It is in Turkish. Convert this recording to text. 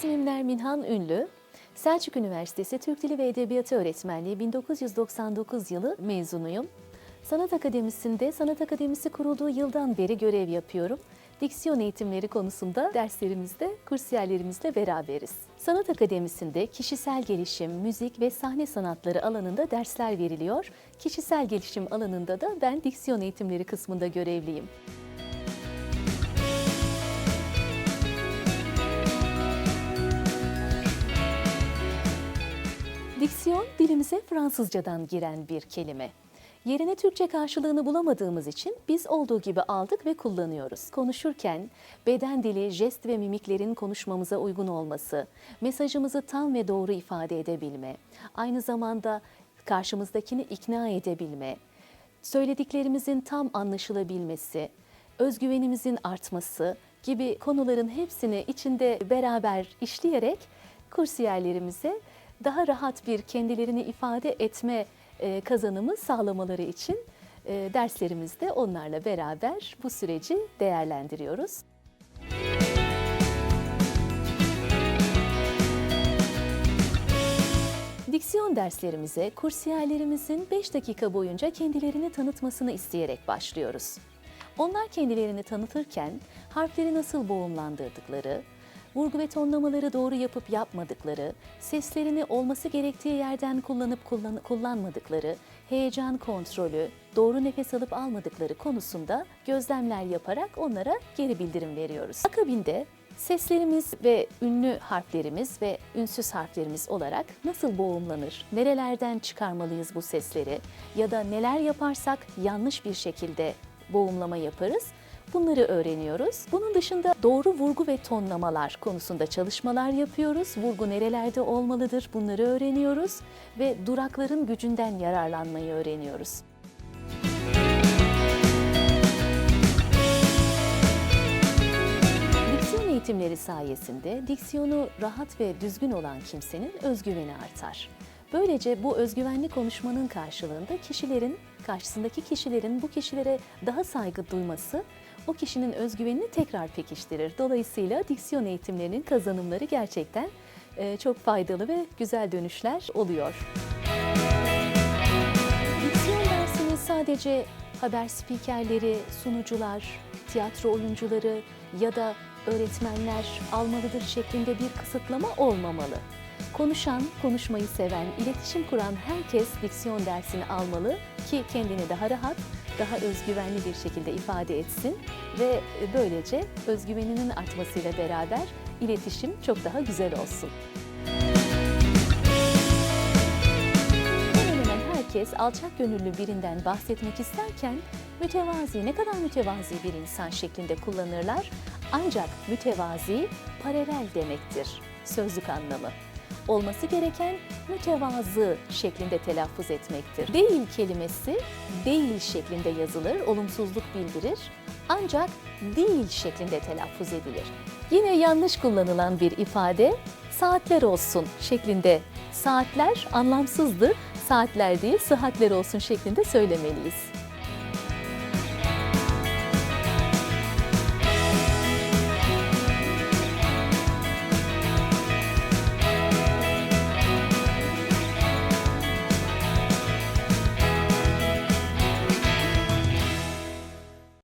İsmim Nerminhan Ünlü. Selçuk Üniversitesi Türk Dili ve Edebiyatı Öğretmenliği 1999 yılı mezunuyum. Sanat Akademisi'nde Sanat Akademisi kurulduğu yıldan beri görev yapıyorum. Diksiyon eğitimleri konusunda derslerimizde kursiyerlerimizle beraberiz. Sanat Akademisi'nde kişisel gelişim, müzik ve sahne sanatları alanında dersler veriliyor. Kişisel gelişim alanında da ben diksiyon eğitimleri kısmında görevliyim. Dilimize Fransızcadan giren bir kelime. Yerine Türkçe karşılığını bulamadığımız için biz olduğu gibi aldık ve kullanıyoruz. Konuşurken beden dili, jest ve mimiklerin konuşmamıza uygun olması, mesajımızı tam ve doğru ifade edebilme, aynı zamanda karşımızdakini ikna edebilme, söylediklerimizin tam anlaşılabilmesi, özgüvenimizin artması gibi konuların hepsini içinde beraber işleyerek kursiyerlerimize daha rahat bir kendilerini ifade etme e, kazanımı sağlamaları için e, derslerimizde onlarla beraber bu süreci değerlendiriyoruz. Diksiyon derslerimize kursiyerlerimizin 5 dakika boyunca kendilerini tanıtmasını isteyerek başlıyoruz. Onlar kendilerini tanıtırken harfleri nasıl boğumlandırdıkları, vurgu ve tonlamaları doğru yapıp yapmadıkları, seslerini olması gerektiği yerden kullanıp kullan- kullanmadıkları, heyecan kontrolü, doğru nefes alıp almadıkları konusunda gözlemler yaparak onlara geri bildirim veriyoruz. Akabinde Seslerimiz ve ünlü harflerimiz ve ünsüz harflerimiz olarak nasıl boğumlanır? Nerelerden çıkarmalıyız bu sesleri? Ya da neler yaparsak yanlış bir şekilde boğumlama yaparız? Bunları öğreniyoruz. Bunun dışında doğru vurgu ve tonlamalar konusunda çalışmalar yapıyoruz. Vurgu nerelerde olmalıdır bunları öğreniyoruz ve durakların gücünden yararlanmayı öğreniyoruz. Eğitimleri sayesinde diksiyonu rahat ve düzgün olan kimsenin özgüveni artar. Böylece bu özgüvenli konuşmanın karşılığında kişilerin, karşısındaki kişilerin bu kişilere daha saygı duyması o kişinin özgüvenini tekrar pekiştirir. Dolayısıyla diksiyon eğitimlerinin kazanımları gerçekten e, çok faydalı ve güzel dönüşler oluyor. Diksiyon dersini sadece haber spikerleri, sunucular, tiyatro oyuncuları ya da öğretmenler almalıdır şeklinde bir kısıtlama olmamalı. Konuşan, konuşmayı seven, iletişim kuran herkes diksiyon dersini almalı ki kendini daha rahat, daha özgüvenli bir şekilde ifade etsin ve böylece özgüveninin artmasıyla beraber iletişim çok daha güzel olsun. Hemen hemen herkes alçak gönüllü birinden bahsetmek isterken mütevazi, ne kadar mütevazi bir insan şeklinde kullanırlar. Ancak mütevazi paralel demektir sözlük anlamı. Olması gereken mütevazı şeklinde telaffuz etmektir. Değil kelimesi değil şeklinde yazılır, olumsuzluk bildirir. Ancak değil şeklinde telaffuz edilir. Yine yanlış kullanılan bir ifade saatler olsun şeklinde. Saatler anlamsızdır. Saatler değil, sıhhatler olsun şeklinde söylemeliyiz.